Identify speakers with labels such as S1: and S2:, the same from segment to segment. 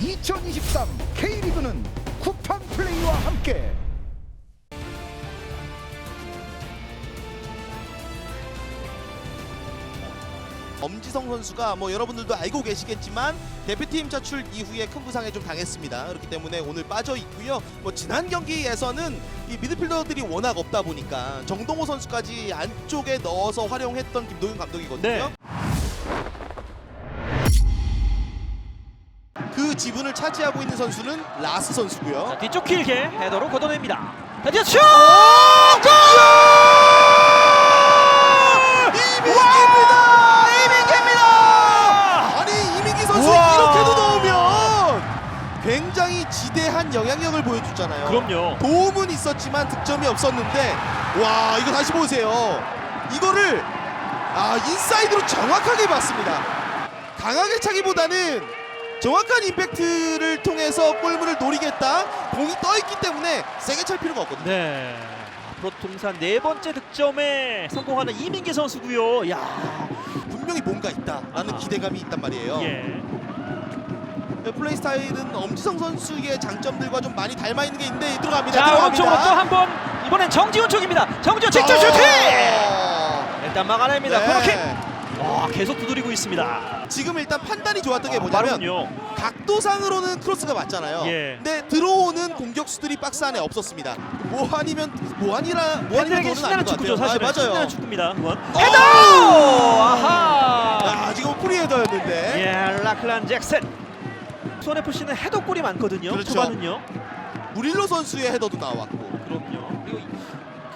S1: 2023 K리그는 쿠팡 플레이와 함께
S2: 엄지성 선수가 뭐 여러분들도 알고 계시겠지만 대표팀 차출 이후에 큰 부상에 좀 당했습니다. 그렇기 때문에 오늘 빠져 있고요. 뭐 지난 경기에서는 이 미드필더들이 워낙 없다 보니까 정동호 선수까지 안쪽에 넣어서 활용했던 김도윤 감독이거든요.
S3: 네.
S2: 그 지분을 차지하고 있는 선수는 라스 선수고요.
S3: 자, 뒤쪽 길게 헤더로 걷어냅니다. 헤더 슛!
S2: 이민기입니다. 이민기입니다. 아니 이민기 선수
S3: 우와.
S2: 이렇게도 넣으면 굉장히 지대한 영향력을 보여줬잖아요.
S3: 그럼요.
S2: 도움은 있었지만 득점이 없었는데 와 이거 다시 보세요. 이거를 아 인사이드로 정확하게 봤습니다. 강하게 차기보다는 정확한 임팩트를 통해서 골문을 노리겠다. 공이 떠 있기 때문에 세게 찰 필요가 없거든요.
S3: 네. 앞으로 통산 네 번째 득점에 성공하는 이민기 선수고요. 야,
S2: 분명히 뭔가 있다라는
S3: 아하.
S2: 기대감이 있단 말이에요.
S3: 예.
S2: 네, 플레이 스타일은 엄지성 선수의 장점들과 좀 많이 닮아 있는 게 있는데 들어갑니다.
S3: 자. 오른쪽으로 또 한 번. 이번엔 정지훈 쪽입니다. 정지훈 직접 슈팅!
S2: 어.
S3: 일단 막아냅니다.
S2: 네.
S3: 코너킥. 와, 계속 두드리고 있습니다.
S2: 지금 일단 판단이 좋았던 게
S3: 아,
S2: 뭐냐면
S3: 빠르군요.
S2: 각도상으로는 크로스가 맞잖아요.
S3: 예.
S2: 근데 들어오는 공격수들이 박스 안에 없었습니다. 모한이면 모한이라 모한이면
S3: 팬들에게 신나는
S2: 아닌 것
S3: 축구죠,
S2: 같아요.
S3: 사실은.
S2: 아,
S3: 신나는
S2: 맞아요.
S3: 축구입니다. 그건.
S2: 어!
S3: 헤더! 아하!
S2: 아 지금 프리헤더였는데.
S3: 예, 라클란 잭슨. 손 FC는 헤더골이 많거든요.
S2: 그렇죠.
S3: 초반은요.
S2: 무릴로 선수의 헤더도 나왔고.
S3: 그럼요. 그리고 이-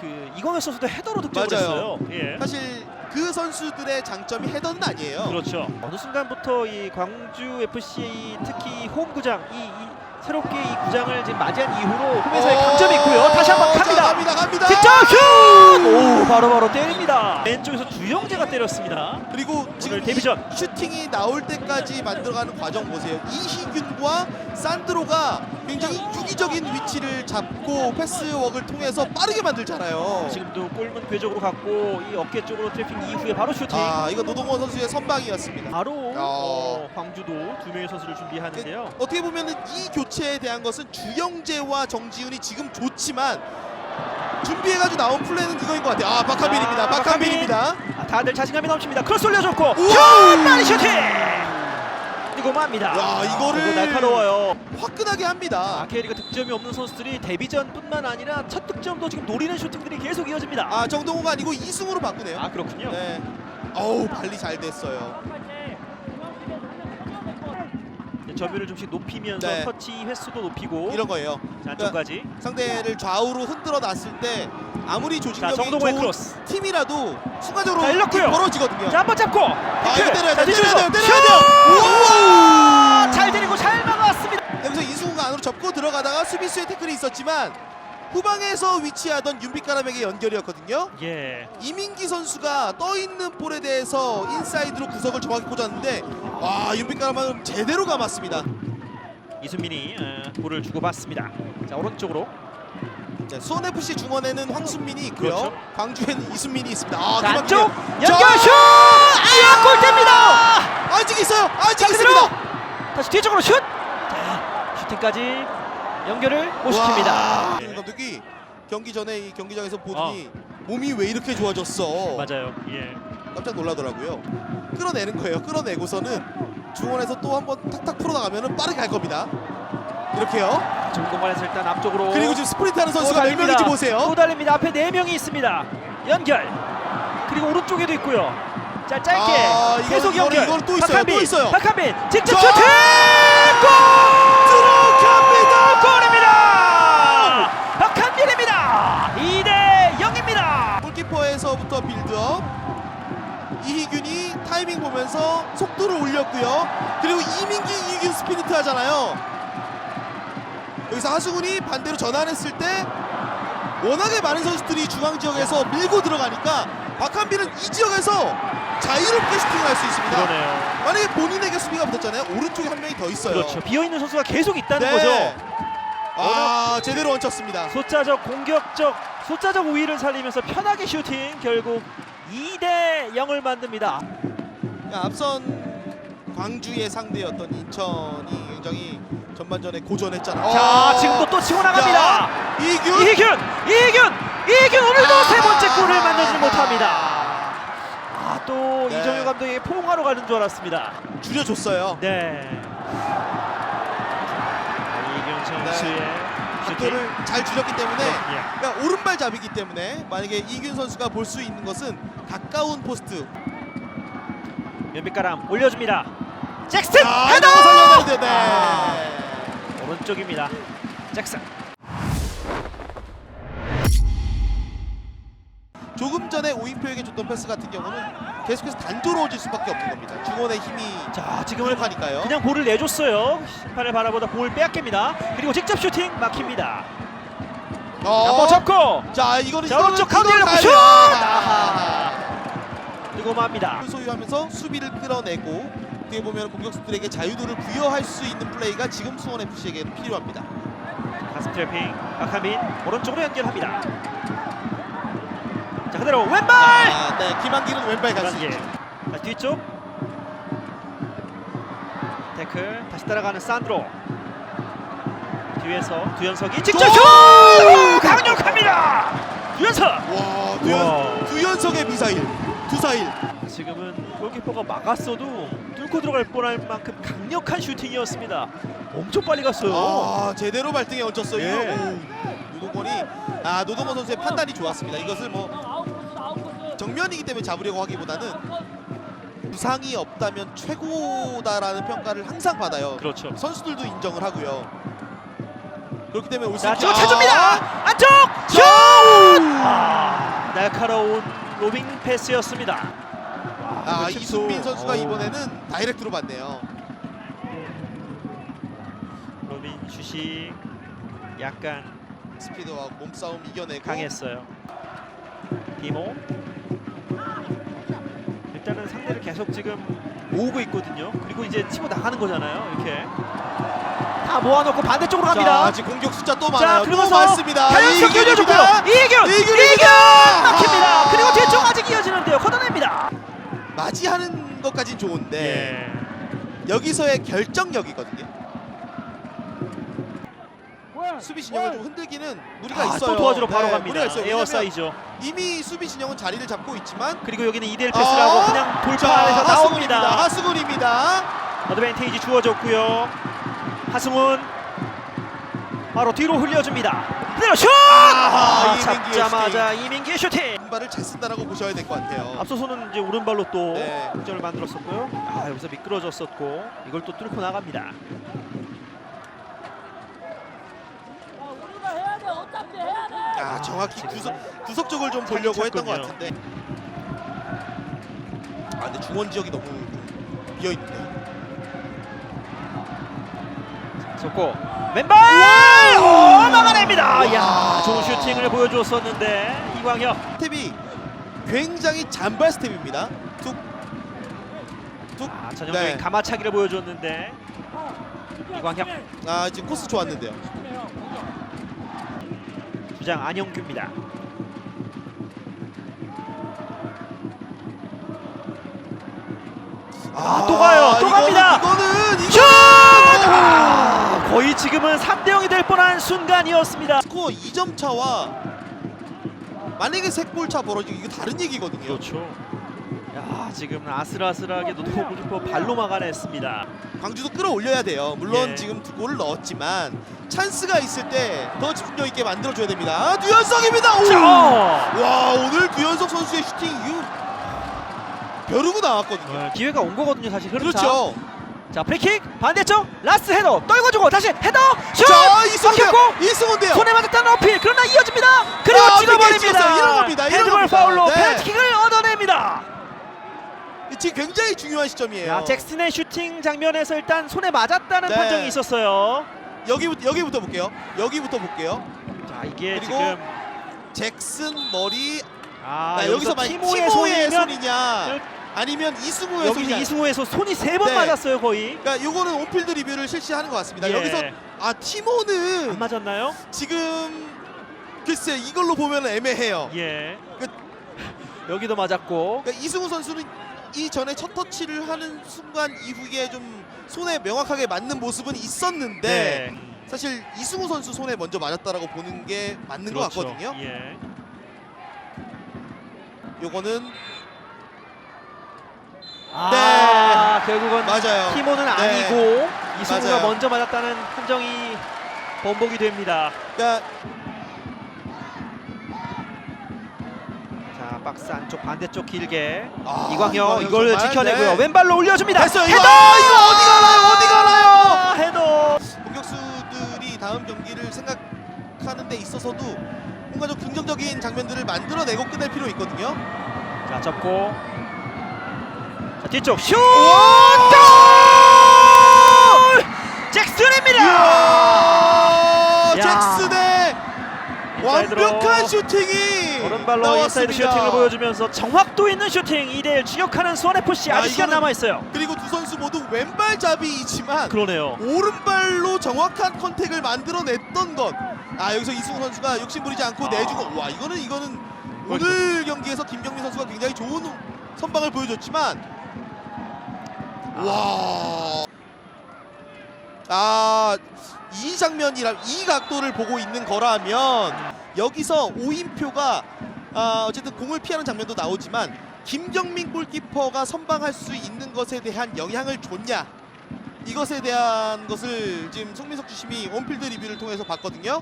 S3: 그 이광현 선수도 헤더로 득점을
S2: 맞아요.
S3: 했어요. 예.
S2: 사실 그 선수들의 장점이 헤더는 아니에요.
S3: 그렇죠. 어느 순간부터 이 광주 FC의 특히 홈 구장 이, 이 새롭게 이 구장을 지금 맞이한 이후로 홈에서의 강점이 있고요. 다시 한번
S2: 어, 자,
S3: 갑니다.
S2: 갑니다. 갑니다.
S3: 직접 슛! 오, 바로바로 때립니다. 왼쪽에서 주영재가 때렸습니다.
S2: 그리고 지금
S3: 데뷔전.
S2: 이 슈팅이 나올 때까지 만들어가는 과정 보세요. 이희균과 산드로가 굉장히 유기적인 위치를 잡고 패스웍을 통해서 빠르게 만들잖아요.
S3: 지금도 골문 궤적으로 갔고 이 어깨 쪽으로 트래핑 이후에 바로 슈팅.
S2: 아 이거 노동원 선수의 선방이었습니다.
S3: 바로
S2: 어.
S3: 어, 광주도 두 명의 선수를 준비하는데요.
S2: 어떻게 보면 이 교체에 대한 것은 주영재와 정지훈이 지금 좋지만 준비해가지고 나온 플레이는 이거인 것 같아요. 아 박한빈입니다.
S3: 아,
S2: 박한빈입니다.
S3: 아, 다들 자신감이 넘칩니다. 크로스 올려줬고! 빨리 슈팅! 그리고 맙니다.
S2: 야, 이거를-
S3: 날카로워요.
S2: 화끈하게 합니다.
S3: 아케리가 득점이 없는 선수들이 데뷔전뿐만 아니라 첫 득점도 지금 노리는 슈팅들이 계속 이어집니다.
S2: 아 정동호가 아니고 이승우로 바꾸네요.
S3: 아, 그렇군요.
S2: 네. 어우 발리 잘 됐어요.
S3: 이제 점유를 좀씩 높이면서
S2: 네.
S3: 터치 횟수도 높이고
S2: 이런 거예요.
S3: 자, 안쪽까지.
S2: 상대를 좌우로 흔들어 놨을 때 아무리
S3: 자,
S2: 조직력이
S3: 정동호의
S2: 좋은
S3: 크로스.
S2: 팀이라도 순간적으로
S3: 자, 일렀고요.
S2: 벌어지거든요.
S3: 자, 한번 잡고.
S2: 아 이거 때려야 돼, 때려야 돼요, 때려야! 돼요. 우와!
S3: 잘 때리고 잘 막았습니다.
S2: 여기서 이승우가 안으로 접고 들어가다가 수비수의 태클이 있었지만 후방에서 위치하던 윤빛가람에게 연결이었거든요.
S3: 예.
S2: 이민기 선수가 떠 있는 볼에 대해서 인사이드로 구석을 정확히 꽂았는데 와 윤빛가람은 제대로 감았습니다.
S3: 이순민이 어, 볼을 주고받습니다. 자, 오른쪽으로.
S2: 자, 수원 FC 중원에는 황순민이 있고요.
S3: 그렇죠.
S2: 광주에는 이순민이 있습니다. 아,
S3: 자, 안쪽 연결
S2: 자,
S3: 슛! 아, 골대입니다.
S2: 아직 있어요. 아직
S3: 자,
S2: 있습니다.
S3: 다시 뒤쪽으로 슛. 자, 슈팅까지 연결을 못 시킵니다.
S2: 와,
S3: 예.
S2: 감독이 경기 전에 이 경기장에서 보더니 몸이 왜 이렇게 좋아졌어?
S3: 맞아요. 예.
S2: 깜짝 놀라더라고요. 끌어내는 거예요. 끌어내고서는 중원에서 또 한번 탁탁 풀어나가면 빠르게 갈 겁니다. 이렇게요.
S3: 좋은 공간에서 일단 앞쪽으로
S2: 그리고 지금 스프린트 하는
S3: 또
S2: 선수가 몇
S3: 달립니다.
S2: 명인지 보세요.
S3: 또 달립니다. 앞에 네 명이 있습니다. 연결. 그리고 오른쪽에도 있고요. 자 짧게
S2: 아, 이거는-
S3: 계속
S2: 이거는-
S3: 연결.
S2: 이거는 또 있어요,
S3: 박한빈,
S2: 또 있어요.
S3: 박한빈 직접
S2: 자,
S3: 슈팅! 골!
S2: 들어갑니다.
S3: 골입니다. 박한빈입니다. 2대 0입니다.
S2: 골키퍼에서부터 빌드업. 이희균이 타이밍 보면서 속도를 올렸고요. 그리고 이민기 이희균 스피니트 하잖아요. 여기서 하수근이 반대로 전환했을 때 워낙에 많은 선수들이 중앙 지역에서 밀고 들어가니까 박한빈은 이 지역에서 자유롭게 슈팅을 할 수 있습니다.
S3: 그러네요.
S2: 만약에 본인에게 수비가 붙었잖아요. 오른쪽에 한 명이 더 있어요.
S3: 그렇죠. 비어 있는 선수가 계속 있다는
S2: 네.
S3: 거죠.
S2: 아 제대로 얹혔습니다.
S3: 소자적 공격적 소자적 우위를 살리면서 편하게 슈팅 결국 2대 0을 만듭니다.
S2: 그러니까 앞선 광주의 상대였던 인천이 굉장히 전반전에 고전했잖아.
S3: 자
S2: 어.
S3: 지금도 또 치고 나갑니다.
S2: 자, 이균.
S3: 이희균, 이희균, 이희균 오늘도
S2: 아.
S3: 세 번째 골을 만들지 못합니다. 아 또
S2: 네.
S3: 이정효 감독이 포옹하러 가는 줄 알았습니다.
S2: 줄여줬어요.
S3: 네. 이희균 선수의 슈팅.
S2: 각도를 잘 줄였기 때문에
S3: 예.
S2: 그러니까 오른발 잡이기 때문에 만약에 이균 선수가 볼 수 있는 것은 가까운 포스트.
S3: 연빛가람 올려줍니다. 잭슨
S2: 아,
S3: 헤더!
S2: 살려야 되는데. 네.
S3: 오른쪽입니다. 잭슨.
S2: 조금 전에 오인표에게 줬던 패스 같은 경우는 계속해서 단조로워질 수밖에 없는 겁니다. 중원의 힘이
S3: 자 지금은
S2: 부족하니까요.
S3: 그냥 볼을 내줬어요. 심판을 바라보다 볼 빼앗깁니다. 그리고 직접 슈팅 막힙니다.
S2: 어.
S3: 접고
S2: 자 이거는
S3: 자, 오른쪽 가운데
S2: 이걸
S3: 놓고
S2: 가야
S3: 슛! 뜨고 맙니다.
S2: 을 소유하면서 수비를 끌어내고 어떻게 보면 공격수들에게 자유도를 부여할 수 있는 플레이가 지금 수원 FC에게 필요합니다.
S3: 가슴 트래핑 박하민 오른쪽으로 연결합니다. 자 그대로 왼발.
S2: 아, 네, 김한길은 왼발. 있죠.
S3: 자, 뒤쪽 태클 다시 따라가는 산드로 뒤에서 두현석이 직접 슛
S2: 오!
S3: 강력합니다. 두현석
S2: 와,
S3: 우와.
S2: 두연, 두연석의 미사일, 두사일.
S3: 지금은 골키퍼가 막았어도 뚫고 들어갈 뻔할 만큼 강력한 슈팅이었습니다. 엄청 빨리 갔어요.
S2: 아, 제대로 발등에 얹혔어요.
S3: 예.
S2: 오, 노동건이 아 노동건 선수의 판단이 좋았습니다. 이것을 뭐 정면이기 때문에 잡으려고 하기보다는 부상이 없다면 최고다라는 평가를 항상 받아요.
S3: 그렇죠.
S2: 선수들도 인정을 하고요. 그렇기 때문에 올
S3: 자,
S2: 시즌-
S3: 지금
S2: 아,
S3: 차줍니다. 안쪽 슛!
S2: 자!
S3: 아, 날카로운 로빙 패스였습니다.
S2: 아,
S3: 칩도-
S2: 선수가
S3: 어우,
S2: 이번에는 다이렉트로 봤네요.
S3: 로빙 슛이 약간
S2: 스피드와 몸싸움 이겨내고
S3: 강했어요. 디모 일단은 상대를 계속 지금 모으고 있거든요. 그리고 이제 치고 나가는 거잖아요. 이렇게 다 모아놓고 반대쪽으로 갑니다.
S2: 자, 지금 공격 숫자 또
S3: 자,
S2: 많아요. 또
S3: 그러면서
S2: 많습니다.
S3: 열려줬고요. 이균!
S2: 이균입니다.
S3: 이균! 막힙니다.
S2: 아.
S3: 그리고 뒤쪽 아직 이어지는데요. 걷어냅니다.
S2: 맞이하는 것까진 좋은데
S3: 예.
S2: 여기서의 결정력이거든요. 수비 진영을 좀 흔들기는 무리가
S3: 아,
S2: 있어요.
S3: 또 도와주러 바로
S2: 네,
S3: 갑니다.
S2: 무리가 있어요. 왜냐면
S3: 에어사이죠.
S2: 이미 수비 진영은 자리를 잡고 있지만
S3: 그리고 여기는 2대1 패스라고
S2: 아,
S3: 그냥
S2: 자,
S3: 돌파해서. 나옵니다.
S2: 하승훈입니다.
S3: 어드밴테이지 주어졌고요. 하승훈 바로 뒤로 흘려줍니다. 그대로 슛!
S2: 아, 이민기의
S3: 잡자마자 이민기의 슈팅.
S2: 왼발을 잘 쓴다라고 보셔야 될 것 같아요.
S3: 앞서서는 이제 오른발로 또
S2: 네.
S3: 득점을 만들었었고요. 아 여기서 미끄러졌었고 이걸 또 뚫고 나갑니다.
S4: 우리가 해야 돼. 어차피 해야 돼.
S2: 아, 정확히 구석, 구석 쪽을 좀 보려고 했던 것. 같은데. 아, 근데 중원 지역이 너무 좀 비어 있네요.
S3: 속고 왼발 오, 막아냅니다.
S2: 와.
S3: 야 좋은 슈팅을 보여주었었는데 이광혁
S2: 스텝이 굉장히 잔발 스텝입니다. 툭, 툭.
S3: 아, 전형적인
S2: 네.
S3: 가마차기를 보여줬는데 이광혁
S2: 아, 지금 코스 좋았는데요.
S3: 주장 안영규입니다. 아, 또 가요. 또
S2: 이거는-
S3: 갑니다.
S2: 이거는 이거
S3: 슛! 아, 거의 지금은 3대 0이 될 뻔한 순간이었습니다.
S2: 스코어 2점 차와 만약에 세골 차 벌어지고 이거 다른 얘기거든요.
S3: 그렇죠. 야, 지금 아슬아슬하게 노동호 골키퍼 발로 막아냈습니다.
S2: 광주도 끌어올려야 돼요. 물론
S3: 예.
S2: 지금 두 골을 넣었지만 찬스가 있을 때 더 집중력 있게 만들어줘야 됩니다. 아, 류현석입니다. 오!
S3: 자,
S2: 와 오늘 류현석 선수의 슈팅 이거 벼르고 나왔거든요.
S3: 어, 기회가 온 거거든요, 사실.
S2: 그렇죠.
S3: 자, 프리킥 반대쪽 라스트 헤더 떨궈주고 다시 헤더 슛!
S2: 자 이승훈데요.
S3: 막혔고
S2: 이승훈데요.
S3: 손에 맞았다는 어필 그러나 이어집니다. 그리고
S2: 아,
S3: 찍어버립니다.
S2: 찍었어요. 이런 겁니다. 이런
S3: 헤드볼
S2: 겁니다.
S3: 파울로
S2: 네.
S3: 페널티킥을 얻어냅니다.
S2: 지금 굉장히 중요한 시점이에요.
S3: 자, 잭슨의 슈팅 장면에서 일단 손에 맞았다는
S2: 네.
S3: 판정이 있었어요.
S2: 여기부터 여기부터 볼게요. 여기부터 볼게요.
S3: 자, 이게
S2: 그리고
S3: 지금
S2: 잭슨 머리
S3: 아,
S2: 아,
S3: 여기서
S2: 여기서 만약
S3: 티모의
S2: 티모의
S3: 손이면
S2: 손이냐 아니면 이승우의
S3: 여기
S2: 손이냐
S3: 이승우에서 손이 세 번
S2: 네.
S3: 맞았어요, 거의.
S2: 그러니까 요거는 온필드 리뷰를 실시하는 것 같습니다.
S3: 예.
S2: 여기서 아 티모는
S3: 안 맞았나요?
S2: 지금 글쎄 이걸로 보면 애매해요.
S3: 예.
S2: 그-
S3: 여기도 맞았고.
S2: 그러니까 이승우 선수는 이전에 첫 터치를 하는 순간 이후에 좀 손에 명확하게 맞는 모습은 있었는데
S3: 네.
S2: 사실 이승우 선수 손에 먼저 맞았다라고 보는 게 맞는 것
S3: 그렇죠.
S2: 같거든요.
S3: 예.
S2: 요거는
S3: 아, 결국은
S2: 맞아요.
S3: 티모는
S2: 네.
S3: 아니고 이승우가
S2: 맞아요.
S3: 먼저 맞았다는 판정이 번복이 됩니다.
S2: 그러니까
S3: 자, 박스 안쪽 반대쪽 길게
S2: 아,
S3: 이광현
S2: 이광현
S3: 이걸
S2: 정말,
S3: 지켜내고요.
S2: 네.
S3: 왼발로 올려줍니다.
S2: 됐어요. 이거
S3: 헤더!
S2: 아, 이거 어디 가나요? 어디 가나요?
S3: 아, 헤더.
S2: 공격수들이 다음 경기를 생각하는 데 있어서도 뭔가 좀 긍정적인 장면들을 만들어내고 끝낼 필요 있거든요.
S3: 자, 접고. 자, 뒤쪽 슛! 골! 잭슨입니다.
S2: 이야. 잭슨의 완벽한 슈팅이
S3: 오른발로
S2: 나왔습니다.
S3: 인사이드 슈팅을 보여주면서 정확도 있는 슈팅 2대1 추격하는 수원FC
S2: 야,
S3: 아직 시간
S2: 이거는-
S3: 남아있어요.
S2: 그리고 두 선수 모두 왼발잡이이지만
S3: 그러네요.
S2: 오른발로 정확한 컨택을 만들어냈던 것. 아 여기서 이승우 선수가 욕심 부리지 않고
S3: 아.
S2: 내주고 와 이거는 이거는 오늘 경기에서 김경민 선수가 굉장히 좋은 선방을 보여줬지만 와. 아, 이 장면이라 이 각도를 보고 있는 거라면 여기서 오인표가 아, 어쨌든 공을 피하는 장면도 나오지만 김경민 골키퍼가 선방할 수 있는 것에 대한 영향을 줬냐 이것에 대한 것을 지금 송민석 주심이 온필드 리뷰를 통해서 봤거든요.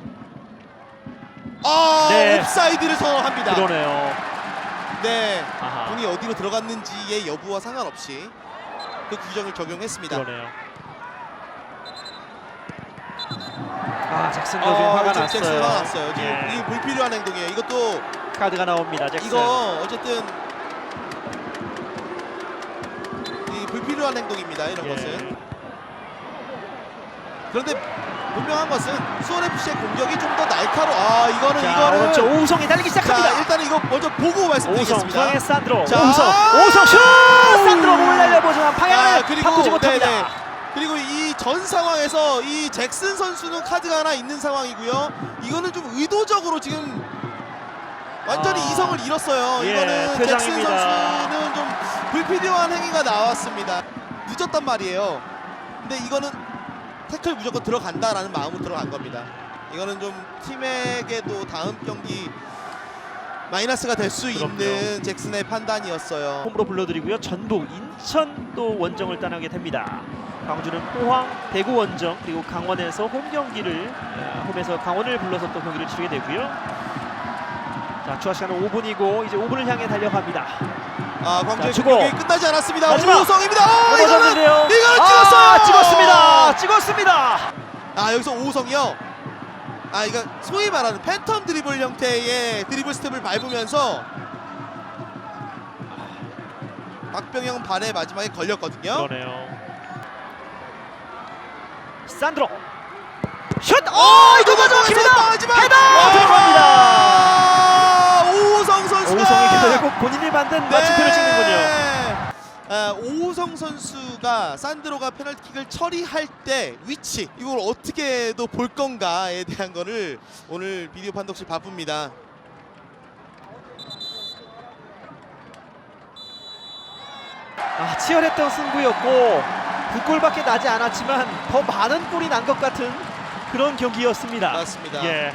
S2: 아,
S3: 네.
S2: 옵사이드를 선언합니다.
S3: 그러네요.
S2: 네.
S3: 아하.
S2: 공이 어디로 들어갔는지의 여부와 상관없이 그 규정을 적용했습니다.
S3: 그러네요. 아 잭슨도 지금
S2: 어,
S3: 화가
S2: 지금
S3: 났어요.
S2: 잭슨 화가 났어요. 지금
S3: 예.
S2: 이게 불필요한 행동이에요. 이것도
S3: 카드가 나옵니다. 잭슨.
S2: 이거 어쨌든 이 불필요한 행동입니다. 이런
S3: 예.
S2: 것은. 그런데 분명한 것은 수원 FC의 공격이 좀 더 날카로. 아 이거는
S3: 자
S2: 이거는
S3: 오른쪽 오우성이 달리기 시작합니다.
S2: 자 일단은 이거 먼저 보고
S3: 오우성
S2: 말씀드리겠습니다.
S3: 중앙에 산드로.
S2: 자.
S3: 오우성 오우성 슛! 산드로 몸을 날려보지만 방향을
S2: 아, 그리고
S3: 바꾸지 못합니다.
S2: 네네. 그리고 이 전 상황에서 이 잭슨 선수는 카드가 하나 있는 상황이고요. 이거는 좀 의도적으로 지금 완전히
S3: 아.
S2: 이성을 잃었어요.
S3: 예,
S2: 이거는 잭슨
S3: 퇴장입니다.
S2: 선수는 좀 불필요한 행위가 나왔습니다. 늦었단 말이에요. 근데 이거는 태클 무조건 들어간다라는 마음으로 들어간 겁니다. 이거는 좀 팀에게도 다음 경기 마이너스가 될 수. 있는 잭슨의 판단이었어요.
S3: 홈으로 불러드리고요. 전북, 인천 또 원정을 떠나게 됩니다. 광주는 포항, 대구 원정 그리고 강원에서 홈 경기를 어, 홈에서 강원을 불러서 또 경기를 치르게 되고요. 자 추가 시간은 5분이고 이제 5분을 향해 달려갑니다.
S2: 아 광주의
S3: 자, 주고.
S2: 끝나지 않았습니다.
S3: 마지막.
S2: 오우성입니다. 어, 이거는. 이거는
S3: 아,
S2: 찍었어요.
S3: 찍었습니다. 찍었습니다.
S2: 아 여기서 오우성이요. 아 이거 소위 말하는 팬텀 드리블 형태의 드리블 스텝을 밟으면서 박병영 발에 마지막에 걸렸거든요.
S3: 그러네요. 산드로 슛! 어 이거.
S2: 마지막
S3: 헤더
S2: 와!
S3: 들어갑니다. 본인이 만든 마침표를 찍는군요.
S2: 아, 오우성 선수가 산드로가 페널티킥을 처리할 때 위치 이걸 어떻게도 볼 건가에 대한 거를 오늘 비디오 판독실 바쁩니다.
S3: 아, 치열했던 승부였고 두 골밖에 나지 않았지만 더 많은 골이 난 것 같은 그런 경기였습니다.
S2: 맞습니다.
S3: 예.